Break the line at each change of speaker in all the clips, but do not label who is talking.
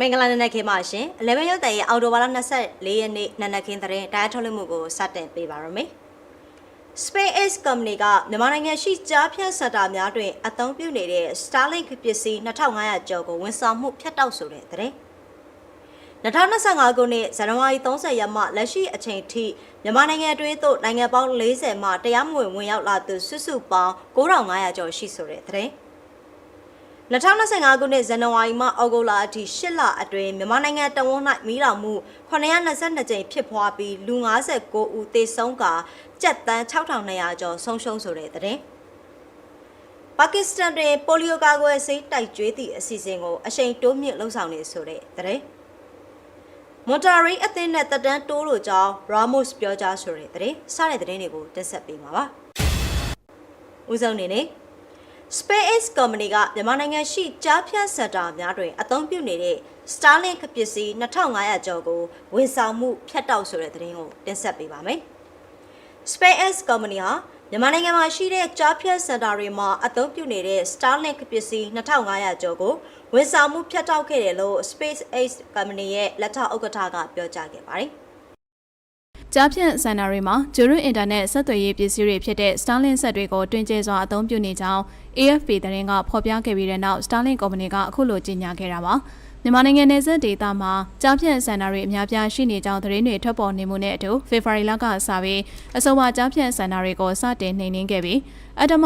မင်္ဂလာနံနက်ခင်းပါရှင်။11ရုပ်တံရဲ့အော်တိုဘာလ24ရက်နေ့နံနက်ခင်းသတင်းတရားထုတ်လွှင့်မှုကိုစတင်ပေးပါရမယ်။ SpaceX Company ကမြန်မာနိုင်ငံရှိကြားဖြတ်စက်တာများတွင်အသုံးပြုနေတဲ့ Starlink ပစ္စည်း2500ကျော်ကိုဝန်ဆောင်မှုဖြတ်တောက်ဆိုတဲ့သတင်း။2025ခုနှစ်ဇန်နဝါရီ30ရက်မှလက်ရှိအချိန်ထိမြန်မာနိုင်ငံတွင်းသို့နိုင်ငံပေါင်း40မှတရားမဝင်ဝင်ရောက်လာသူစုစုပေါင်း9500ကျော်ရှိဆိုတဲ့သတင်း။ 2025ခုနှစ်ဇန်နဝါရီမှဩဂုတ်လအထိ8လအတွင်းမြန်မာနိုင်ငံတဝန်း၌မီးလောင်မှု922ကြိမ်ဖြစ်ပွားပြီးလူ59ဦးသေဆုံးကာကြက်တန်း6200ကျော်ဆုံးရှုံးဆိုတဲ့တဲ့ပါကစ္စတန်တွင်ပိုလီယိုကာကွယ်ဆေးတိုက်ကျွေးသည့်အစီအစဉ်ကိုအရှိန်တိုးမြင့်လှုံ့ဆော်နေဆိုတဲ့တဲ့မွန်တာရီအသင်းနဲ့တက်တန်းတိုးလို့ကြောင်းရာမို့စ်ပြောကြားဆိုတဲ့တဲ့စတဲ့တဲ့တွေကိုတက်ဆက်ပေးမှာပါ။ဦးဆုံးနေနေ SpaceX Company ကမြန်မာနိုင်ငံရှိကြားဖြတ်စက်တာများတွင်အသုံးပြုနေတဲ့ Starlink ပစ္စည်း2500ကျော်ကိုဝန်ဆောင်မှုဖြတ်တောက်ဆိုတဲ့သတင်းကိုတင်ဆက်ပေးပါမယ်။ SpaceX Company ဟာမြန်မာနိုင်ငံမှာရှိတဲ့ကြားဖြတ်စက်တာတွေမှာအသုံးပြုနေတဲ့ Starlink ပစ္စည်း2500ကျော်ကိုဝန်ဆောင်မှုဖြတ်တောက်ခဲ့တယ်လို့ SpaceX Company ရဲ့လက်ထောက်ဥက္ကဋ္ဌကပြောကြားခဲ့ပါတယ်။
ကြားဖြန့်စင်တာတွေမှာဂျူရွအင်တာနက်ဆက်သွယ်ရေးပစ္စည်းတွေဖြစ်တဲ့ Starlink ဆက်တွေကိုတွင်ကျဲစွာအသုံးပြုနေကြောင်း AFP သတင်းကဖော်ပြခဲ့ပြီးတဲ့နောက် Starlink ကုမ္ပဏီကအခုလိုကြေညာခဲ့တာပါမြန်မာနိုင်ငံနယ်စပ်ဒေသမှာကြားဖြန့်စင်တာတွေအများပြားရှိနေကြောင်းသတင်းတွေထွက်ပေါ်နေမှုနဲ့အတူဖေဖော်ဝါရီလကစပြီးအဆိုပါကြားဖြန့်စင်တာတွေကိုစတင်နှိမ်နင်းခဲ့ပြီးအတ္တမ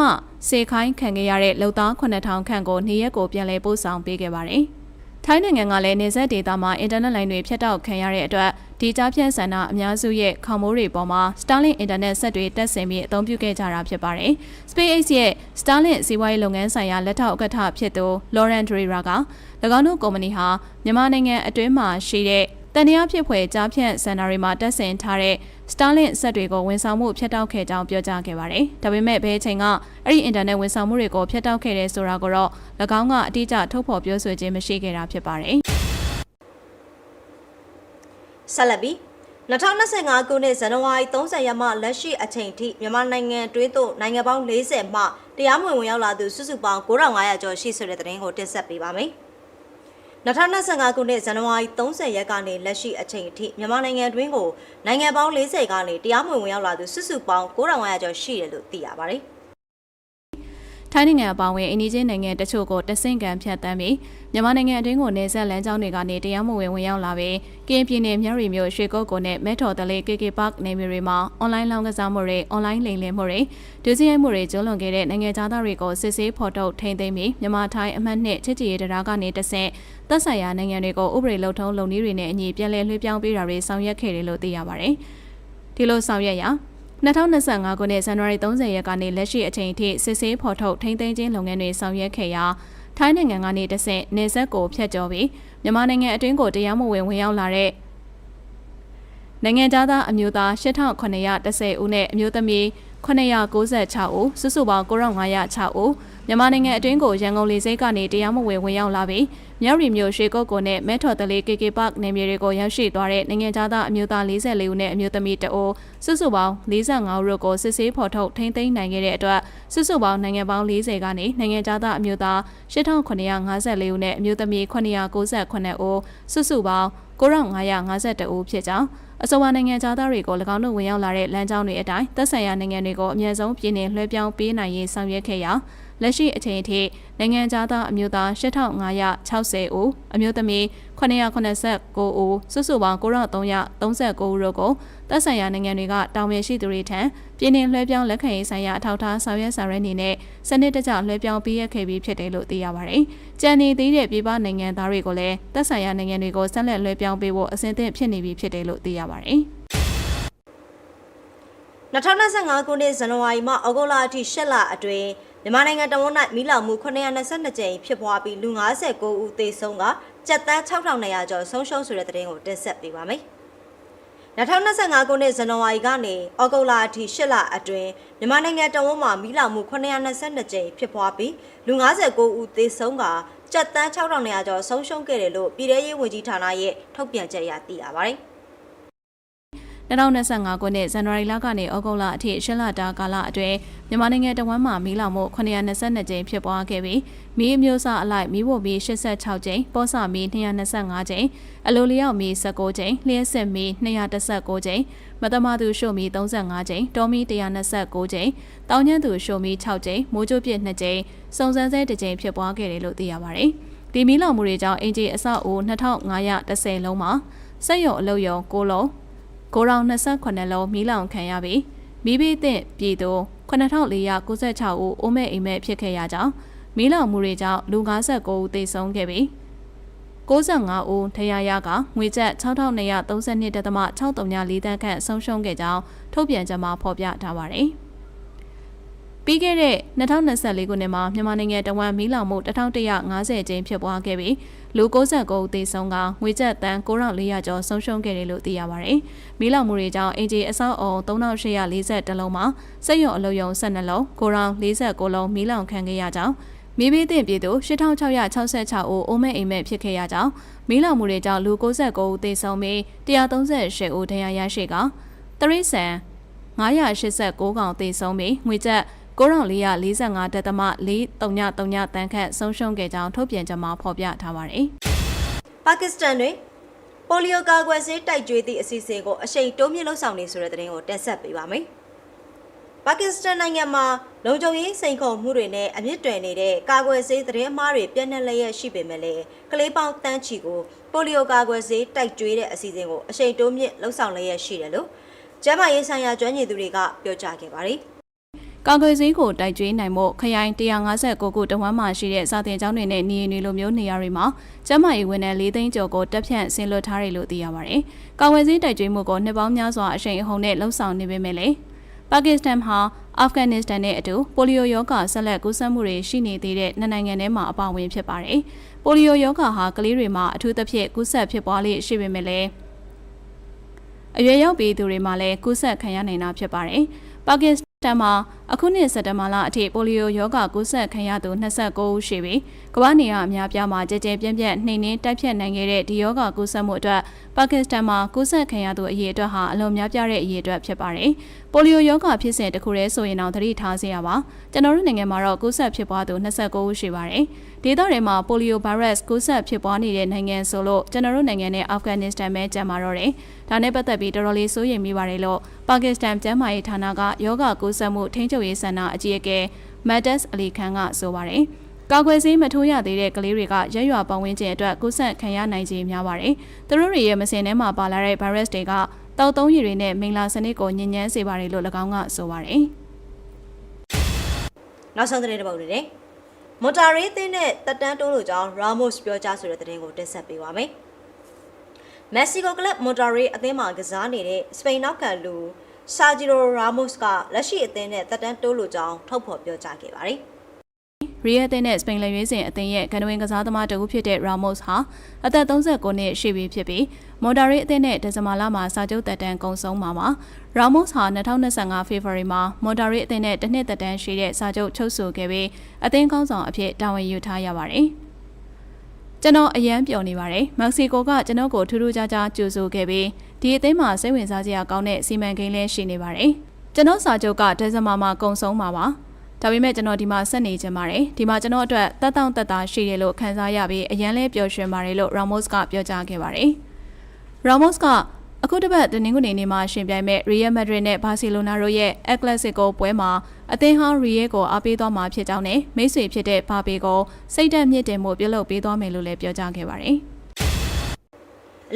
စေခိုင်းခံခဲ့ရတဲ့လုံသား9000ခန့်ကိုနေရက်ကိုပြန်လည်ပို့ဆောင်ပေးခဲ့ပါတယ်။ထိုင်းနိုင်ငံကလည်းနေဆက်ဒေတာမှာအင်တာနက်လိုင်းတွေဖြတ်တောက်ခံရတဲ့အတွက် ဒီကြားဖြန့်ဆန္ဒအများစုရဲ့ခေါမိုးတွေပေါ်မှာ Starlink အင်တာနက်ဆက်တွေတက်ဆင်ပြီးအသုံးပြုခဲ့ကြတာဖြစ်ပါတယ်။ SpaceX ရဲ့ Starlink စီးပွားရေးလုပ်ငန်းဆိုင်ရာလက်ထောက်ဥက္ကဋ္ဌဖြစ်သူ Lauren Drera က၎င်းတို့ကုမ္ပဏီဟာမြန်မာနိုင်ငံအတွင်းမှာရှိတဲ့တန်တရားဖြစ်ဖွယ်ကြားဖြန့်စင်တာတွေမှာတက်ဆင်ထားတဲ့ Starlink ဆက်တွေကိုဝန်ဆောင်မှုဖျက်တောက်ခဲ့ကြောင်းပြောကြားခဲ့ပါတယ်။ဒါပေမဲ့ဘယ်အချိန်ကအဲ့ဒီအင်တာနက်ဝန်ဆောင်မှုတွေကိုဖျက်တောက်ခဲ့တယ်ဆိုတာကိုတော့၎င်းကအတိအကျထုတ်ဖော်ပြောဆိုခြင်းမရှိခဲ့တာဖြစ်ပါတယ်။
ဆက်လက်ပြီး2025ခုနှစ်ဇန်နဝါရီ30ရက်မှလက်ရှိအချိန်ထိမြန်မာနိုင်ငံတွင်းသို့နိုင်ငံပေါင်း40မှတရားမဝင်ဝင်ရောက်လာသူစုစုပေါင်း9500ကျော်ရှိဆိုတဲ့သတင်းကိုတင်ဆက်ပေးပါမယ်။2025ခုနှစ်ဇန်နဝါရီ30ရက်ကနေလက်ရှိအချိန်အထိမြန်မာနိုင်ငံတွင်းကိုနိုင်ငံပေါင်း40ကနေတရားမဝင်ဝင်ရောက်လာသူစုစုပေါင်း9500ကျော်ရှိတယ်လို့သိရပါတယ်။
ထိုင်းနိုင်ငံအပါအဝင်အိန္ဒိချင်းနိုင်ငံတချို့ကိုတဆင့်ကံဖြတ်တမ်းပြီးမြန်မာနိုင်ငံအတွင်းကိုနေဆက်လမ်းကြောင်းတွေကနေတရားမဝင်ဝင်ရောက်လာပြီးကရင်ပြည်နယ်မြရီမြို့ရွှေကုတ်ကိုနဲ့မဲထော်တလေး KK Park နေမြေတွေမှာအွန်လိုင်းလောင်းကစားမှုတွေအွန်လိုင်းလိမ်လည်မှုတွေဒုစရိုက်မှုတွေကျူးလွန်ခဲ့တဲ့နိုင်ငံသားတွေကိုစစ်ဆေးဖော်ထုတ်ထိန်းသိမ်းပြီးမြန်မာထိုင်းအမှတ်နှစ်ချစ်ကြည်ရေးတရားကနေတဆင့်သက်ဆိုင်ရာနိုင်ငံတွေကိုဥပဒေလုံထုံးလုံနည်းတွေနဲ့အညီပြန်လည်လွှဲပြောင်းပေးတာတွေဆောင်ရွက်ခဲ့တယ်လို့သိရပါတယ်။ဒီလိုဆောင်ရွက်ရာ 2025ခုနှစ်ဇန်နဝါရီ30ရက်ကနေလက်ရှိအချိန်ထိစစ်ဆေးဖော်ထုတ်ထိန်းသိမ်းခြင်းလုပ်ငန်းတွေဆောင်ရွက်ခဲ့ရာထိုင်းနိုင်ငံကနေတဆင့်နေဆက်ကိုဖျက်ကျော်ပြီးမြန်မာနိုင်ငံအတွင်းကိုတရားမဝင်ဝင်ရောက်လာတဲ့နိုင်ငံသားအမျိုးသား8910ဦးနဲ့အမျိုးသမီး996ဦးစုစုပေါင်း9506ဦး မြန်မာနိုင်ငံအတွင်းကိုရန်ကုန်လေဆိပ်ကနေတရားမဝင်ဝင်ရောက်လာပြီးမြောက်ရီမြို့ရွှေကုတ်ကိုနဲ့မဲထော်တလေး KK Park နေမြေတွေကိုရောက်ရှိသွားတဲ့နိုင်ငံသားအမျိုးသား44ဦးနဲ့အမျိုးသမီးတအိုးစုစုပေါင်း45ဦးကိုစစ်ဆေးဖော်ထုတ်ထိန်းသိမ်းနိုင်ခဲ့တဲ့အတွက်စုစုပေါင်းနိုင်ငံပေါင်း40ကနေနိုင်ငံသားအမျိုးသား8954ဦးနဲ့အမျိုးသမီး998ဦးစုစုပေါင်း9552ဦးဖြစ်ကြောင်းအဆိုပါနိုင်ငံသားတွေကို၎င်းတို့ဝင်ရောက်လာတဲ့လမ်းကြောင်းတွေအတိုင်းသက်ဆိုင်ရာနိုင်ငံတွေကိုအမြဲဆုံးပြည်နယ်လွှဲပြောင်းပေးနိုင်ရေးဆောင်ရွက်ခဲ့ရာ လက်ရှိအချိန်အထိနိုင်ငံသားအမျိုးသား8560ဦးအမျိုးသမီး989ဦးစုစုပေါင်း9339ဦးတို့ကိုသက်ဆိုင်ရာနိုင်ငံတွေကတောင်မြရှိသူတွေထံပြည်နယ်လွှဲပြောင်းလက်ခံရေးဆိုင်ရာအထောက်အထားဆောင်ရွက်ဆောင်ရွက်နေနဲ့စနစ်တကျလွှဲပြောင်းပေးရခဲ့ပြီးဖြစ်တယ်လို့သိရပါတယ်။ကြံနေသေးတဲ့ပြည်ပနိုင်ငံသားတွေကိုလည်းသက်ဆိုင်ရာနိုင်ငံတွေကိုဆက်လက်လွှဲပြောင်းပေးဖို့အစဉ်သင့်ဖြစ်နေပြီဖြစ်တယ်လို့သိရပါတယ်။
2025ခုနှစ်ဇန်နဝါရီမှဩဂုတ်လအထိ၈လအတွင်းမြန်မာနိုင်ငံတဝန်း၌မီးလောင်မှု922ကြိမ်ဖြစ်ပွားပြီးလူ59ဦးသေဆုံးကကြက်တန်း6200ကျော်ဆုံးရှုံးဆိုတဲ့သတင်းကိုတင်ဆက်ပေးပါမယ်။2025ခုနှစ်ဇန်နဝါရီကနေဩဂုတ်လအထိ၈လအတွင်းမြန်မာနိုင်ငံတဝန်းမှာမီးလောင်မှု922ကြိမ်ဖြစ်ပွားပြီးလူ59ဦးသေဆုံးကကြက်တန်း6200ကျော်ဆုံးရှုံးခဲ့တယ်လို့ပြည်ထရေးဝန်ကြီးဌာနရဲ့ထုတ်ပြန်ချက်အရသိရပါတယ်။
2025ခုနှစ်ဇန်နဝါရီလကနေဩဂုတ်လအထိရှစ်လတာကာလအတွင်းမြန်မာနိုင်ငံတဝန်းမှာမီးလောင်မှု922ကြိမ်ဖြစ်ပွားခဲ့ပြီးမီးအမျိုးအစားအလိုက်မီးဝမီး86ကြိမ်ပောဆမီး225ကြိမ်အလိုလျောက်မီး19ကြိမ်လျှက်စစ်မီး216ကြိမ်မတမသူရှို့မီး35ကြိမ်တောမီး129ကြိမ်တောင်ညံ့သူရှို့မီး6ကြိမ်မိုးကြိုးပြစ်2ကြိမ်စုံစမ်းဆဲ2ကြိမ်ဖြစ်ပွားခဲ့တယ်လို့သိရပါတယ်ဒီမီးလောင်မှုတွေကြောင့်အင်ဂျီအဆောက်အဦ2510လုံးမှာစက်ရုံအလုပ်ရုံ6လုံး ကိုရောင်28လုံးမီးလောင်ခံရပြီးမိဘသင့်ပြည်သူ9496ဦးအိုးမဲ့အိမ်မဲ့ဖြစ်ခဲ့ရကြောင်းမီးလောင်မှုတွေကြောင့်လူ59ဦးသေဆုံးခဲ့ပြီး65ဦးထရရကငွေကျပ်6232.63တန်းခန့်ဆုံးရှုံးခဲ့ကြောင်းထုတ်ပြန်ကြမှာဖော်ပြထားပါတယ်။ ပြီးခဲ့တဲ့2024ခုနှစ်မှာမြန်မာနိုင်ငံတဝန်းမီးလောင်မှု1150ကျင်းဖြစ်ပွားခဲ့ပြီးလူ69ဦးသေဆုံးကငွေကျပ်တန်း9400ကျော်ဆုံးရှုံးခဲ့တယ်လို့သိရပါတယ်။မီးလောင်မှုတွေကြောင့်အင်ဂျီအဆောက်အုံ3840လုံးမှာစက်ရုံအလုံးယုံ12လုံး၊ကိုရောင်49လုံးမီးလောင်ခံခဲ့ရကြောင်းမိဘသင့်ပြည်သူ8666ဦးအိုးမဲ့အိမ်မဲ့ဖြစ်ခဲ့ရကြောင်းမီးလောင်မှုတွေကြောင့်လူ69ဦးသေဆုံးပြီး138ဦးဒဏ်ရာရရှိကတရိษံ989ကောင်သေဆုံးပြီးငွေကျပ် 9445တက်သမ433တန်းခန့်ဆုံးရှုံးခဲ့ကြောင်းထုတ်ပြန်ကြမှာဖော်ပြထားပါတယ်။
ပါကစ္စတန်တွင်ပိုလီယိုကာကွယ်ဆေးတိုက်ကျွေးသည့်အစီအစဉ်ကိုအရှိန်တိုးမြင့်လှုပ်ဆောင်နေဆိုတဲ့သတင်းကိုတင်ဆက်ပေးပါမယ်။ပါကစ္စတန်နိုင်ငံမှာလုံခြုံရေးစိန်ခေါ်မှုတွေနဲ့အမြင့်တွယ်နေတဲ့ကာကွယ်ဆေးသတင်းအမှားတွေပြန့်နှံ့လျက်ရှိပေမဲ့လည်းကလေးပေါင်းတန်းချီကိုပိုလီယိုကာကွယ်ဆေးတိုက်ကျွေးတဲ့အစီအစဉ်ကိုအရှိန်တိုးမြင့်လှုပ်ဆောင်လျက်ရှိတယ်လို့ကျန်းမာရေးဆိုင်ရာကျွမ်းကျင်သူတွေကပြောကြားခဲ့ပါတယ်။
ကာကွယ်ဆေးကိုတိုက်ကျွေးနိုင်မှုခရိုင်159ခုတဝမ်းမှာရှိတဲ့စာတင်ကျောင်းတွေနဲ့နေအိမ်တွေလိုမျိုးနေရာတွေမှာကျန်းမာရေးဝန်ထမ်း၄သိန်းကျော်ကိုတက်ဖြန့်ဆင်းလွှတ်ထားတယ်လို့သိရပါတယ်။ကာကွယ်ဆေးတိုက်ကျွေးမှုကိုနှစ်ပေါင်းများစွာအရှိန်အဟုန်နဲ့လှုံ့ဆော်နေပေမဲ့လည်းပါကစ္စတန်ဟာအာဖဂန်နစ္စတန်နဲ့အတူပိုလီယိုရောဂါဆက်လက်ကူးစက်မှုတွေရှိနေသေးတဲ့နှစ်နိုင်ငံထဲမှာအပါအဝင်ဖြစ်ပါတယ်။ပိုလီယိုရောဂါဟာကလေးတွေမှာအထူးသဖြင့်ကူးစက်ဖြစ်ပွားလေရှိပေမဲ့လည်းအရွယ်ရောက်ပြီးသူတွေမှာလည်းကူးစက်ခံရနိုင်တာဖြစ်ပါတယ်။ပါကစ္စ တန်မှာအခုနှစ်စက်တဘာလအထိပိုလီယိုရောဂါကူးစက်ခံရသူ29ဦးရှိပြီးကမ္ဘာနေရအများပြားမှာကြကြပြန့်ပြန့်နှိမ်နှင်းတိုက်ဖြတ်နိုင်ခဲ့တဲ့ဒီရောဂါကူးစက်မှုအတွက်ပါကစ္စတန်မှာကူးစက်ခံရသူအရေအတွက်ဟာအလွန်များပြားတဲ့အရေအတွက်ဖြစ်ပါတယ်။ပိုလီယိုရောဂါဖြစ်စဉ်တစ်ခုတည်းဆိုရင်တော့သတိထားစေရပါ။ကျွန်တော်တို့နိုင်ငံမှာတော့ကူးစက်ဖြစ်ပွားသူ29ဦးရှိပါတယ်။ ဒေသတွေမှာပိုလီယိုဗိုင်းရပ်စ်ကူးစက်ဖြစ်ပွားနေတဲ့နိုင်ငံဆိုလို့ကျွန်တော်တို့နိုင်ငံနဲ့အာဖဂန်နစ္စတန်ပဲကြံပါတော့တယ်။ဒါနဲ့ပတ်သက်ပြီးတော်တော်လေးစိုးရိမ်မိပါတယ်လို့ပါကစ္စတန်ကျန်းမာရေးဌာနကယောဂကူးစက်မှုထိန်းချုပ်ရေးစင်တာအကြီးအကဲမတ်တက်စ်အလီခန်ကဆိုပါတယ်။ကာကွယ်ဆေးမထိုးရသေးတဲ့ကလေးတွေကရက်ရွာပတ်ဝန်းကျင်အတွက်ကူးစက်ခံရနိုင်ခြေများပါတယ်။သူတို့တွေရဲ့မစင်ထဲမှာပါလာတဲ့ဗိုင်းရပ်စ်တွေကတောက်သုံးရည်တွေနဲ့မိန်လာစနစ်ကိုညဉ့်ညမ်းစေပါတယ်လို့၎င်းကဆိုပါတယ်။
နောက်ဆုံးသတင်းတစ်ပုဒ်နေတယ်။ မွန်တာရေးအသင်းနဲ့တက်တန်းတိုးလို့ကြောင်းရာမို့စ်ပြောကြားဆိုတဲ့သတင်းကိုတင်ဆက်ပေးပါမယ်။မက္ဆီကိုကလပ်မွန်တာရေးအသင်းမှာကစားနေတဲ့စပိန်နောက်ခံလူဆာဂျီရိုရာမို့စ်ကလက်ရှိအသင်းနဲ့တက်တန်းတိုးလို့ကြောင်းထုတ်ဖော်ပြောကြားခဲ့ပါတယ်။
ရီယက်တဲ့နဲ့စပိန်လက်ရွေးစင်အသင်းရဲ့ဂန္ဓဝင်ကစားသမားတဦးဖြစ်တဲ့ရာမို့စ်ဟာအသက်39နှစ်ရှိပြီဖြစ်ပြီးမော်တာရီအသင်းနဲ့ဒီဇင်ဘာလမှာစာချုပ်တက်တန်းကုန်ဆုံးမှာပါရာမို့စ်ဟာ2025ဖေဖော်ဝါရီမှာမော်တာရီအသင်းနဲ့တစ်နှစ်တက်တန်းရှိတဲ့စာချုပ်ချုပ်ဆိုခဲ့ပြီးအသင်းကောင်းဆောင်အဖြစ်တာဝန်ယူထားရပါတယ်ကျွန်တော်အရန်ပျော်နေပါတယ်မက္ကဆီကိုကကျွန်တော်ကိုထူးထူးခြားခြားကြိုဆိုခဲ့ပြီးဒီအသင်းမှာစိတ်ဝင်စားစရာကောင်းတဲ့စီမံကိန်းလည်းရှိနေပါတယ်ကျွန်တော်စာချုပ်ကဒီဇင်ဘာမှာကုန်ဆုံးမှာပါ ဒါပေမဲ့ကျွန်တော်ဒီမှာဆက်နေချင်ပါတယ်ဒီမှာကျွန်တော်အတွက်တက်တောင့်တက်တာရှိတယ်လို့ခံစားရပြီးအရန်လဲပျော်ရွှင်ပါတယ်လို့ရာမို့စ်ကပြောကြားခဲ့ပါတယ်ရာမို့စ်ကအခုတစ်ပတ်တနင်္ဂနွေနေ့မှာရှင်ပြိုင်မဲ့ရီယယ်မက်ဒရစ်နဲ့ဘာစီလိုနာတို့ရဲ့အက်ကလစ်စစ်ကိုပွဲမှာအသင်းဟောင်းရီယယ်ကိုအားပေးသွားမှာဖြစ်ကြောင်းနဲ့မိတ်ဆွေဖြစ်တဲ့ဘာပေကိုစိတ်သက်မြင့်တင်မှုပြုလုပ်ပေးသွားမယ်လို့လည်းပြောကြားခဲ့ပါတယ်။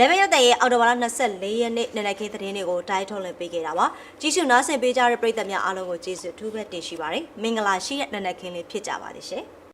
လေဗန်ရုပ်တရဲ့အော်တိုဘာလ24ရက်နေ့နေ့လည်ခင်းသတင်းတွေကိုတိုင်းထုတ်လည်ပေးခဲ့တာပါ။ကြီးစုနားဆင်ပေးကြတဲ့ပရိသတ်များအားလုံးကိုကျေးဇူးအထူးပဲတင်ရှိပါတယ်။မင်္ဂလာရှိတဲ့နေ့လည်ခင်းလေးဖြစ်ကြပါလိမ့်ရှင်။